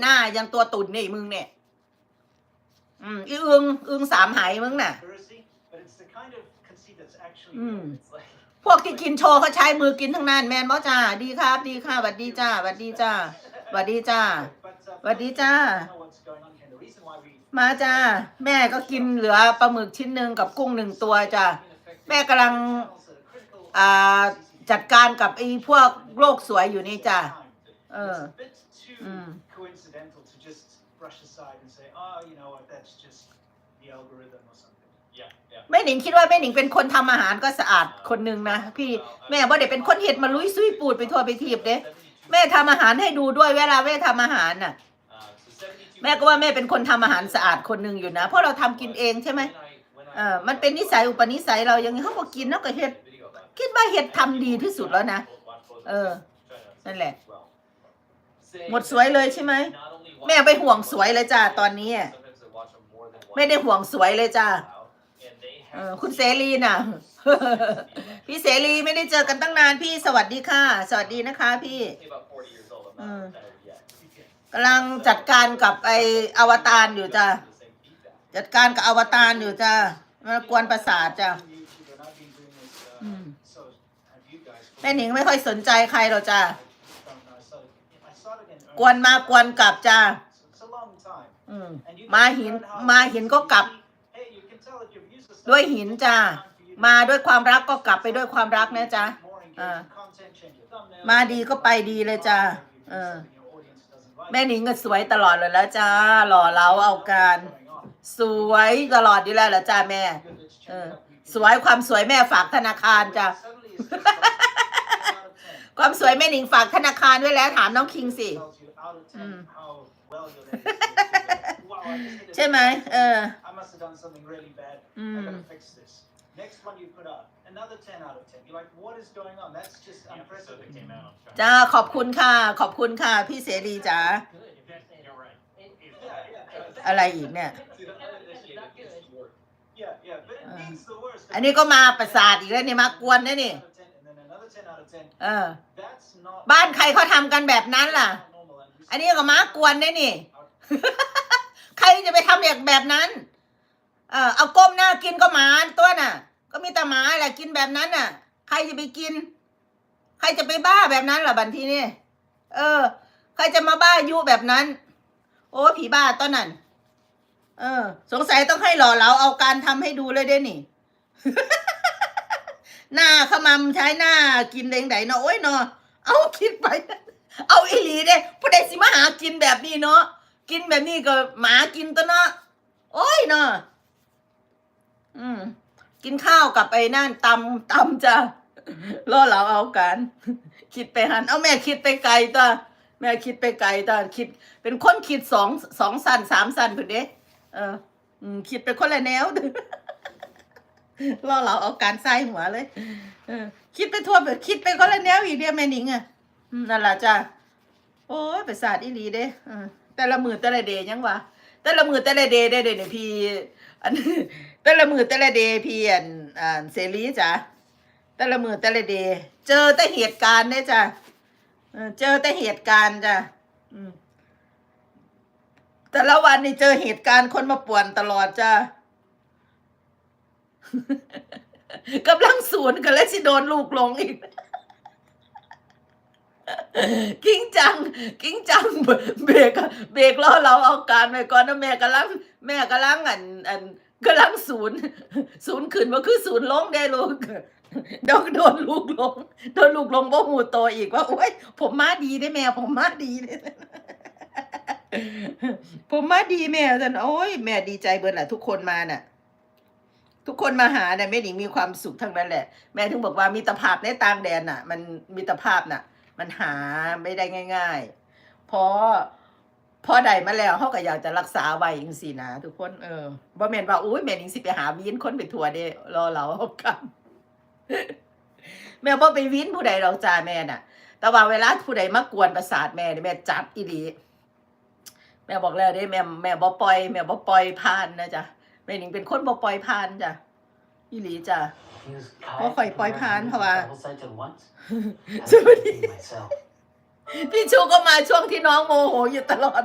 หน้ายังตัวตุ่นนี่มึงเนี่ยอืมอีอึงอึงสามไหมึงน่ะ Conspiracy, but it's the kind of conceit that's actually Mm. real. It's like พวกที่กินโชว์เขาใช้มือกินทั้งนั้นแมนบอจ้า ดีครับ ดีค่ะหวัดดีจ้าหวัดดีจ้าหวัดดีจ้า But, uh, สวัสดีจ้า I don't know what's going on here. The reason why we มาจ้า แม่ก็กินเหลือปลาหมึกชิ้นหนึ่งกับกุ้งหนึ่งตัวจ้าแม่กำลังอ่าจัดการกับไอ้พวกโรคสวยอยู่นี่จ้า เออ It's a bit too Mm. coincidental to just brush aside and say, oh, you know what, that's just the algorithm or something. Yeah, yeah. แม่หนิงคิดว่าแม่หนิงเป็นคนทำอาหารก็สะอาดคนหนึ่งนะพี่ แม่บ่ได้เป็นคนเห็ดมาลุยซุยปูดไปทั่วไปทีบเด้ แม่ทำอาหารให้ดูด้วยเวลาแม่ทำอาหารน่ะแม่ก็ว่าแม่เป็นคนทำอาหารสะอาดคนหนึ่งอยู่นะ เพราะเราทำกินเองใช่ไหมเออมันเป็นนิสัยอุปนิสัยเราอย่างนี้เขาก็กินแล้วก็เห็ดคิดว่าเห็ดทำดีที่สุดแล้วนะเออ นั่นแหละ หมดสวยเลยใช่ไหมแม่ไปห่วงสวยเลยจ้าตอนนี้ ไม่ได้ห่วงสวยเลยจ้าคุณเสรีน่ะ พี่เสรีไม่ได้เจอกันตั้งนานพี่สวัสดีค่ะ สวัสดีนะคะพี่กำลังจัดการกับไออวตารอยู่จ้าจัดการกับอวตารอยู่จ้ามากวนประสาทจ้าแม่หนิงไม่ค่อยสนใจใครหรอกจ้า Don't know, I started- I started in กวนมากวนกลับจ้า earnest. It's a long time. อืม And you มา can หิน learn how มา to หินก็กลับ Hey, you can tell if your views are ด้วยหินจ้ามาด้วยความรักก็กลับไปด้วยความรักนะจ๊ะ More อ่า engaging content, change your thumbnails, มาดีก็ไปดีเลยจ้าเออ something your audience doesn't like. แม่หนิงก็สวยตลอดเลยแล้วจ้าหล่อเหลาเอาการ What's going on? สวยตลอดดีแล้วเหรอจ้าแม่ Good, let's check Uh, it out. We สวยความสวยแม่ฝากธนาคารจ้ะ Suddenly it's just like 10 out of 10. ความสวยแม่หนิงฝากธนาคารไว้แล้วถามน้องคิงสิ tells you out of 10 Mm. how well your editing is. Wow, I just hit a ใช่ไหมเออ I must have done something really bad. I Mm. gotta fix this. Next one you put up, another 10 out of 10. You're like, what is going on? That's just unprecedented. จ้าขอบคุณค่ะ ขอบคุณค่ะ พี่เสรีจ๋า Yeah, yeah. อะไรอีกเนี่ย Yeah, yeah, but it Uh, means the worst. อันนี้ก็มาประสาทอีกแล้วนี่มากวนนะนี่10 out of 10, and then another 10 out of 10. เออ That's not บ้านใครเขาทำกันแบบนั้นล่ะ อันนี้ก็ม้ากวนได้นี่ ใครจะไปทำแบบแบบนั้น เออเอาก้มหน้ากินก็หมาตัวน่ะ ก็มีแต่หมาแหละกินแบบนั้นน่ะ ใครจะไปกิน ใครจะไปบ้าแบบนั้นล่ะบันทีนี่เออ ใครจะมาบ้ายุแบบนั้น โอ้ผีบ้าต้นนั้น เออ สงสัยต้องให้หล่อเหลาเอาการทำให้ดูเลยเด้นี่หน้าขมำใช้หน้ากินเด้งไดเนาะโอ้ยเนาะเอาคิดไป เอาอีหลีเด้ผู้ใดสิมาหากินแบบนี้เนาะกินแบบนี้ก็หมากินตัวเนาะโอ้ยเนาะอืม กินข้าวกับไอ้นั่นตำตำจะล่อเราเอากัน คิดไปหัน เอาแม่คิดไปไกลตัวแม่คิดไปไกลตัวคิด เป็นคนคิดสองสองสันสามสันเพิ่นเด้เอออืมคิดไปคนละแนวล่อเราเอาการใส่หัวเลยเออคิดไปทั่วไปคิดไปคนละแนวอีกเดียวแม่นิงอะ นั่นล่ะจ้ะโอ้ยประสาทอีหลีเด้แต่ละมือแต่ละเดยังวะแต่ละมือแต่ละเดย์ได้เด้เนี่ยพี่อันแต่ละมือแต่ละเดย์พี่อันอ่าเสรีจ้ะแต่ละมือแต่ละเดย์เจอแต่เหตุการณ์เนี่ยจ้ะเจอแต่เหตุการณ์จ้ะแต่ละวันนี่เจอเหตุการณ์คนมาป่วนตลอดจ้ะกำลังศูนกันแล้วสิโดนลูกหลงอีก กิ้งจัง กิ้งจัง เบรกเบรกล้อเราเอาการไปก่อนนะแม่กำลัง แม่กำลังอันอันกำลังศูนย์ศูนย์ขึ้นว่าคือศูนย์ลงได้ลูกดี๋ยวโดนลูกลงโดนลูกลงบ่หูโตอีกว่าโอ้ยผมมาดีได้แม่ผมมาดีเลยผมมาดีแม่สันโอ้ยแม่ดีใจเบิดแหละทุกคนมาน่ะ ทุกคนมาหาเนี่ยแม่หนิงมีความสุขทั้งนั้นแหละ แม่ถึงบอกว่ามิตรภาพในต่างแดนน่ะ มันมิตรภาพน่ะ มันหาไม่ได้ง่ายๆ เพราะพอใดมาแล้วเขาก็อยากจะรักษาไว้จังซี่นะทุกคนเออบ่แม่นว่าอุ้ยแม่หนิงสิไปหาวีนคนไปทัวร์เด้รอเราเอากันแม่บ่ไปวีนผู้ใดเราจ้าแม่น่ะ แต่ว่าเวลาผู้ใดมากวนประสาทแม่นี่แม่จัดอีหลีแม่บอกแล้วเด้แม่แม่บ่ปล่อยแม่บ่ปล่อยผ่านนะจ๊ะแม่หนิงเป็นคนบ่ปล่อยผ่านจ้ะอีหลีจ้ะ Có phải bói phán hoặc là สวัสดีพี่ชูก็มาช่วงที่น้องโมโหอยู่ตลอด